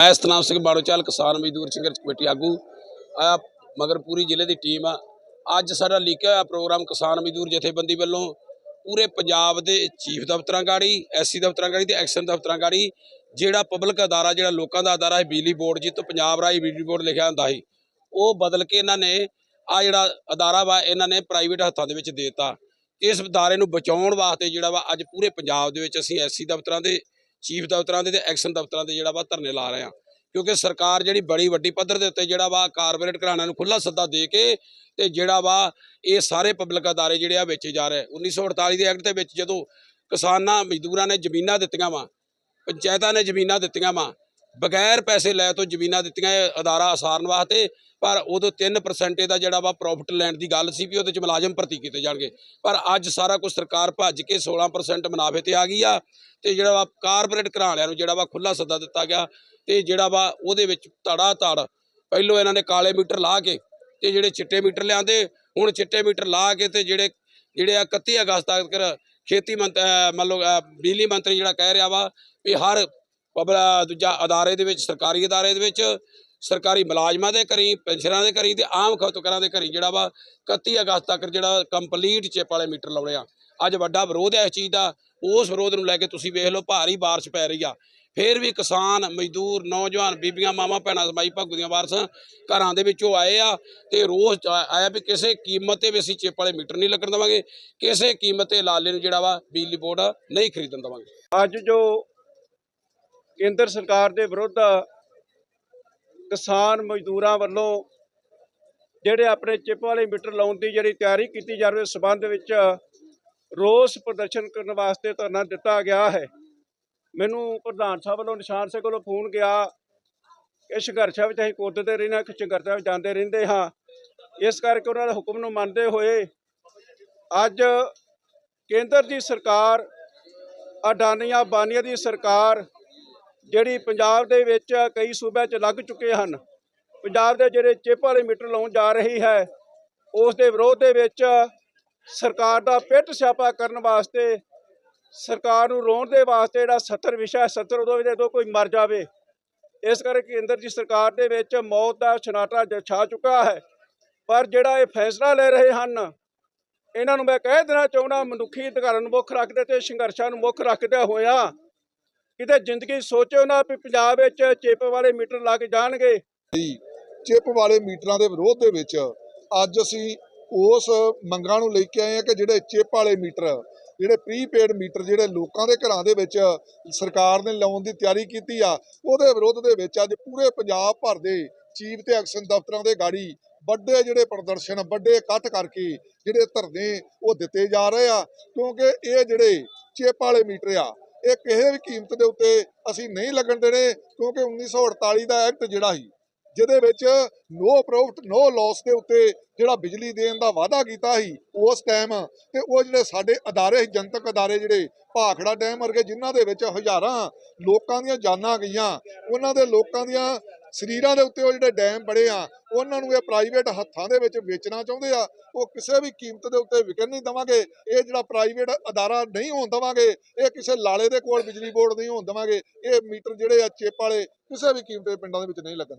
ਮੈਂ ਸਤਨਾਮ ਸਿੰਘ ਬਾੜੋਚਾਲ, ਕਿਸਾਨ ਮਜ਼ਦੂਰ ਸੰਘਰਸ਼ ਕਮੇਟੀ ਆਗੂ। ਆ ਮਗਰਪੂਰੀ ਜ਼ਿਲ੍ਹੇ ਦੀ ਟੀਮ ਆ। ਅੱਜ ਸਾਡਾ ਲਿਖਿਆ ਹੋਇਆ ਪ੍ਰੋਗਰਾਮ ਕਿਸਾਨ ਮਜ਼ਦੂਰ ਜਥੇਬੰਦੀ ਵੱਲੋਂ ਪੂਰੇ ਪੰਜਾਬ ਦੇ ਚੀਫ ਦਫ਼ਤਰਾਂ ਗਾੜੀ, ਐਸਸੀ ਦਫ਼ਤਰਾਂ ਗਾੜੀ ਤੇ ਐਕਸ਼ਨ ਦਫ਼ਤਰਾਂ ਗਾੜੀ, ਜਿਹੜਾ ਪਬਲਿਕ ਅਦਾਰਾ, ਜਿਹੜਾ ਲੋਕਾਂ ਦਾ ਅਦਾਰਾ ਹੈ, ਬਿਜਲੀ ਬੋਰਡ ਜਿੱਤ ਪੰਜਾਬ ਰਾਈ ਬਿਜਲੀ ਬੋਰਡ ਲਿਖਿਆ ਹੁੰਦਾ ਸੀ। ਉਹ ਬਦਲ ਕੇ ਇਹਨਾਂ ਨੇ ਆ ਜਿਹੜਾ ਅਦਾਰਾ ਵਾ, ਇਹਨਾਂ ਨੇ ਪ੍ਰਾਈਵੇਟ ਹੱਥਾਂ ਦੇ ਵਿੱਚ ਦੇ ਦਿੱਤਾ। ਇਸ ਅਦਾਰੇ ਨੂੰ ਬਚਾਉਣ ਵਾਸਤੇ ਜਿਹੜਾ ਵਾ, ਅੱਜ ਪੂਰੇ ਪੰਜਾਬ ਦੇ ਵਿੱਚ ਅਸੀਂ ਐਸਸੀ ਦਫ਼ਤਰਾਂ ਦੇ ਚੀਫ ਦਫ਼ਤਰਾਂ ਦੇ ਤੇ ਐਕਸ਼ਨ ਦਫ਼ਤਰਾਂ ਦੇ ਜਿਹੜਾ ਵਾ ਧਰਨੇ ਲਾ ਰਹੇ ਹਾਂ ਕਿਉਂਕਿ ਸਰਕਾਰ ਜਿਹੜੀ ਬੜੀ ਵੱਡੀ ਪੱਧਰ ਦੇ ਉੱਤੇ ਜਿਹੜਾ ਵਾ ਕਾਰਪੋਰੇਟ ਘਰਾਣਿਆਂ ਨੂੰ ਖੁੱਲਾ ਸੱਦਾ ਦੇ ਕੇ ਤੇ ਜਿਹੜਾ ਵਾ ਇਹ ਸਾਰੇ ਪਬਲਿਕ ਅਦਾਰੇ ਜਿਹੜੇ ਆ ਵੇਚੇ ਜਾ ਰਹੇ। 1948 ਦੇ ਐਕਟ ਦੇ ਵਿੱਚ ਜਦੋਂ ਕਿਸਾਨਾਂ, ਮਜ਼ਦੂਰਾਂ ਨੇ ਜ਼ਮੀਨਾਂ ਦਿੱਤੀਆਂ ਵਾ, ਪੰਚਾਇਤਾਂ ਨੇ ਜ਼ਮੀਨਾਂ ਦਿੱਤੀਆਂ ਵਾ ਬਗੈਰ ਪੈਸੇ ਲੈ ਤੋਂ ਜ਼ਮੀਨਾਂ ਦਿੱਤੀਆਂ ਅਦਾਰਾ ਅਸਾਰਨ ਵਾਸਤੇ, ਪਰ ਉਦੋਂ 3% ਦਾ ਜਿਹੜਾ ਵਾ ਪ੍ਰੋਫਿਟ ਲੈਣ ਦੀ ਗੱਲ ਸੀ ਵੀ ਉਹਦੇ ਚ ਮੁਲਾਜ਼ਮ ਭਰਤੀ ਕੀਤੇ ਜਾਣਗੇ। ਪਰ ਅੱਜ ਸਾਰਾ ਕੁਝ ਸਰਕਾਰ ਭੱਜ ਕੇ 16% ਮੁਨਾਫੇ ਤੇ ਆ ਗਈ ਆ ਤੇ ਜਿਹੜਾ ਵਾ ਕਾਰਪੋਰੇਟ ਘਰਾਣਿਆਂ ਨੂੰ ਜਿਹੜਾ ਵਾ ਖੁੱਲਾ ਸੱਦਾ ਦਿੱਤਾ ਗਿਆ ਤੇ ਜਿਹੜਾ ਵਾ ਉਹਦੇ ਵਿੱਚ ਧੜਾ ਧੜ ਪਹਿਲੋਂ ਇਹਨਾਂ ਨੇ ਕਾਲੇ ਮੀਟਰ ਲਾ ਕੇ ਤੇ ਜਿਹੜੇ ਚਿੱਟੇ ਮੀਟਰ ਲਿਆਂਦੇ, ਹੁਣ ਚਿੱਟੇ ਮੀਟਰ ਲਾ ਕੇ ਤੇ ਜਿਹੜੇ ਜਿਹੜੇ ਆ 31 ਅਗਸਤ ਤੱਕ ਖੇਤੀ ਮੰਤਰੀ ਮੰਨ ਲਓ ਬਿਜਲੀ ਮੰਤਰੀ ਜਿਹੜਾ ਕਹਿ ਰਿਹਾ ਵਾ ਵੀ ਹਰ ਦੂਜਾ ਅਦਾਰੇ ਦੇ ਵਿੱਚ, ਸਰਕਾਰੀ ਅਦਾਰੇ ਦੇ ਵਿੱਚ, ਸਰਕਾਰੀ ਮੁਲਾਜ਼ਮਾਂ ਦੇ ਘਰੀ ਪੈਨਸ਼ਨਰਾਂ ਦੇ ਘਰੀ ਤੇ ਆਮ ਖਪਤਕਾਰਾਂ ਦੇ ਘਰੀ ਜਿਹੜਾ ਵਾ 31 ਅਗਸਤ ਤੱਕ ਜਿਹੜਾ ਕੰਪਲੀਟ ਚਿੱਪ ਵਾਲੇ ਮੀਟਰ ਲਾਉਣੇ ਆ। ਅੱਜ ਵੱਡਾ ਵਿਰੋਧ ਹੈ ਇਸ ਚੀਜ਼ ਦਾ, ਉਸ ਵਿਰੋਧ ਨੂੰ ਲੈ ਕੇ ਤੁਸੀਂ ਵੇਖ ਲਓ ਭਾਰੀ ਬਾਰਿਸ਼ ਪੈ ਰਹੀ ਆ। ਫੇਰ ਵੀ ਕਿਸਾਨ, ਮਜ਼ਦੂਰ, ਨੌਜਵਾਨ, ਬੀਬੀਆਂ, ਮਾਵਾਂ, ਭੈਣਾਂ, ਸਮਾਈ ਭਾਗੂ ਦੀਆਂ ਵਾਰਸਾਂ ਘਰਾਂ ਦੇ ਵਿੱਚੋਂ ਆਏ ਆ ਤੇ ਰੋਜ਼ ਆਇਆ ਵੀ ਕਿਸੇ ਕੀਮਤ ਤੇ ਵੀ ਅਸੀਂ ਚਿੱਪ ਵਾਲੇ ਮੀਟਰ ਨਹੀਂ ਲੱਗਣ ਦੇਵਾਂਗੇ, ਕਿਸੇ ਕੀਮਤ ਤੇ ਲਾਲੇ ਨੂੰ ਜਿਹੜਾ ਵਾ ਬਿਜਲੀ ਬੋਰਡ ਨਹੀਂ ਖਰੀਦਣ ਦੇਵਾਂਗੇ। ਅੱਜ ਜੋ ਕੇਂਦਰ ਸਰਕਾਰ ਦੇ ਵਿਰੁੱਧ ਕਿਸਾਨ ਮਜ਼ਦੂਰਾਂ ਵੱਲੋਂ ਜਿਹੜੇ ਆਪਣੇ ਚਿੱਪ ਵਾਲੇ ਮੀਟਰ ਲਾਉਣ ਦੀ ਜਿਹੜੀ ਤਿਆਰੀ ਕੀਤੀ ਜਾ ਰਹੀ ਉਸ ਸਬੰਧ ਵਿੱਚ ਰੋਸ ਪ੍ਰਦਰਸ਼ਨ ਕਰਨ ਵਾਸਤੇ ਧਰਨਾ ਦਿੱਤਾ ਗਿਆ ਹੈ। ਮੈਨੂੰ ਪ੍ਰਧਾਨ ਸਾਹਿਬ ਵੱਲੋਂ ਨਿਸ਼ਾਨ ਸਿੰਘ ਵੱਲੋਂ ਫੋਨ ਗਿਆ। ਕਿ ਸੰਘਰਸ਼ਾਂ ਵਿੱਚ ਅਸੀਂ ਕੁੱਦਦੇ ਰਹਿੰਦੇ ਹਾਂ ਸੰਘਰਸ਼ਾਂ ਵਿੱਚ ਜਾਂਦੇ ਰਹਿੰਦੇ ਹਾਂ। ਇਸ ਕਰਕੇ ਉਹਨਾਂ ਦੇ ਹੁਕਮ ਨੂੰ ਮੰਨਦੇ ਹੋਏ ਅੱਜ ਕੇਂਦਰ ਦੀ ਸਰਕਾਰ ਅਡਾਨੀਆਂ ਬਾਨੀਆਂ ਦੀ ਸਰਕਾਰ ਜਿਹੜੀ ਪੰਜਾਬ ਦੇ ਵਿੱਚ ਕਈ ਸੂਬਿਆਂ 'ਚ ਲੱਗ ਚੁੱਕੇ ਹਨ। ਪੰਜਾਬ ਦੇ ਜਿਹੜੇ ਚਿੱਪ ਵਾਲੇ ਮੀਟਰ ਲਾਉਣ ਜਾ ਰਹੀ ਹੈ, ਉਸ ਦੇ ਵਿਰੋਧ ਦੇ ਵਿੱਚ ਸਰਕਾਰ ਦਾ ਪਿੱਟ ਸਿਆਪਾ ਕਰਨ ਵਾਸਤੇ, ਸਰਕਾਰ ਨੂੰ ਰੋਣ ਦੇ ਵਾਸਤੇ ਜਿਹੜਾ 70 ਵਿਸ਼ਾ 70 ਉਦੋਂ ਜਦੋਂ ਕੋਈ ਮਰ ਜਾਵੇ। ਇਸ ਕਰਕੇ ਕੇਂਦਰ ਦੀ ਸਰਕਾਰ ਦੇ ਵਿੱਚ ਮੌਤ ਦਾ ਛਨਾਟਾ ਜ- ਛਾ ਚੁੱਕਾ ਹੈ। ਪਰ ਜਿਹੜਾ ਇਹ ਫੈਸਲਾ ਲੈ ਰਹੇ ਹਨ, ਇਹਨਾਂ ਨੂੰ ਮੈਂ ਕਹਿ ਦੇਣਾ ਚਾਹੁੰਦਾ, ਮਨੁੱਖੀ ਅਧਿਕਾਰਾਂ ਨੂੰ ਮੁੱਖ ਰੱਖਦੇ ਤੇ ਸੰਘਰਸ਼ਾਂ ਨੂੰ ਮੁੱਖ ਰੱਖਦੇ ਹੋਇਆ ਕਿਤੇ ਜ਼ਿੰਦਗੀ ਸੋਚੋ ਨਾ ਵੀ ਪੰਜਾਬ ਵਿੱਚ ਚਿੱਪ ਵਾਲੇ ਮੀਟਰ ਲੱਗ ਜਾਣਗੇ। ਚਿੱਪ ਵਾਲੇ ਮੀਟਰਾਂ ਦੇ ਵਿਰੋਧ ਦੇ ਵਿੱਚ ਅੱਜ ਅਸੀਂ ਉਸ ਮੰਗਾਂ ਨੂੰ ਲੈ ਕੇ ਆਏ ਹਾਂ ਕਿ ਜਿਹੜੇ ਚਿੱਪ ਵਾਲੇ ਮੀਟਰ, ਜਿਹੜੇ ਪ੍ਰੀਪੇਡ ਮੀਟਰ, ਜਿਹੜੇ ਲੋਕਾਂ ਦੇ ਘਰਾਂ ਦੇ ਵਿੱਚ ਸਰਕਾਰ ਨੇ ਲਾਉਣ ਦੀ ਤਿਆਰੀ ਕੀਤੀ ਆ, ਉਹਦੇ ਵਿਰੋਧ ਦੇ ਵਿੱਚ ਅੱਜ ਪੂਰੇ ਪੰਜਾਬ ਭਰ ਦੇ ਚੀਫ ਤੇ ਐਕਸ਼ਨ ਦਫ਼ਤਰਾਂ ਦੇ ਗਾੜੀ ਵੱਡੇ ਜਿਹੜੇ ਪ੍ਰਦਰਸ਼ਨ, ਵੱਡੇ ਇਕੱਠ ਕਰਕੇ ਜਿਹੜੇ ਧਰਨੇ ਉਹ ਦਿੱਤੇ ਜਾ ਰਹੇ ਆ, ਕਿਉਂਕਿ ਇਹ ਜਿਹੜੇ ਚਿੱਪ ਵਾਲੇ ਮੀਟਰ ਆ ਇਹ ਕਿਸੇ ਵੀ ਕੀਮਤ ਦੇ ਉੱਤੇ ਅਸੀਂ ਨਹੀਂ ਲੱਗਣ ਦੇਣੇ ਕਿਉਂਕਿ 1948 ਦਾ ਐਕਟ ਜਿਹੜਾ ਸੀ ਜਿਹਦੇ ਵਿੱਚ ਨੋ ਪ੍ਰੋਫਿਟ ਨੋ ਲਾਸ ਦੇ ਉੱਤੇ ਜਿਹੜਾ ਬਿਜਲੀ ਦੇਣ ਦਾ ਵਾਅਦਾ ਕੀਤਾ ਸੀ ਉਸ ਟਾਈਮ ਤੇ ਉਹ ਜਿਹੜੇ ਸਾਡੇ ਅਦਾਰੇ ਸੀ, ਜਨਤਕ ਅਦਾਰੇ ਜਿਹੜੇ ਭਾਖੜਾ ਡੈਮ ਵਰਗੇ ਜਿਨ੍ਹਾਂ ਦੇ ਵਿੱਚ ਹਜ਼ਾਰਾਂ ਲੋਕਾਂ ਦੀਆਂ ਜਾਨਾਂ ਗਈਆਂ ਉਹਨਾਂ ਦੇ ਲੋਕਾਂ ਦੀਆਂ ਸਰੀਰਾਂ ਦੇ ਉੱਤੇ ਉਹ ਜਿਹੜੇ ਡੈਮ ਬਣੇ ਆ, ਉਹਨਾਂ ਨੂੰ ਇਹ ਪ੍ਰਾਈਵੇਟ ਹੱਥਾਂ ਦੇ ਵਿੱਚ ਵੇਚਣਾ ਚਾਹੁੰਦੇ ਆ। ਉਹ ਕਿਸੇ ਵੀ ਕੀਮਤ ਦੇ ਉੱਤੇ ਵਿਕਣ ਨਹੀਂ ਦਵਾਂਗੇ। ਇਹ ਜਿਹੜਾ ਪ੍ਰਾਈਵੇਟ ਅਦਾਰਾ ਨਹੀਂ ਹੋਣ ਦਵਾਂਗੇ, ਇਹ ਕਿਸੇ ਲਾਲੇ ਦੇ ਕੋਲ ਬਿਜਲੀ ਬੋਰਡ ਨਹੀਂ ਹੋਣ ਦਵਾਂਗੇ। ਇਹ ਮੀਟਰ ਜਿਹੜੇ ਆ ਚੇਪ ਵਾਲੇ, ਕਿਸੇ ਵੀ ਕੀਮਤ ਦੇ ਪਿੰਡਾਂ ਦੇ ਵਿੱਚ ਨਹੀਂ ਲੱਗਣ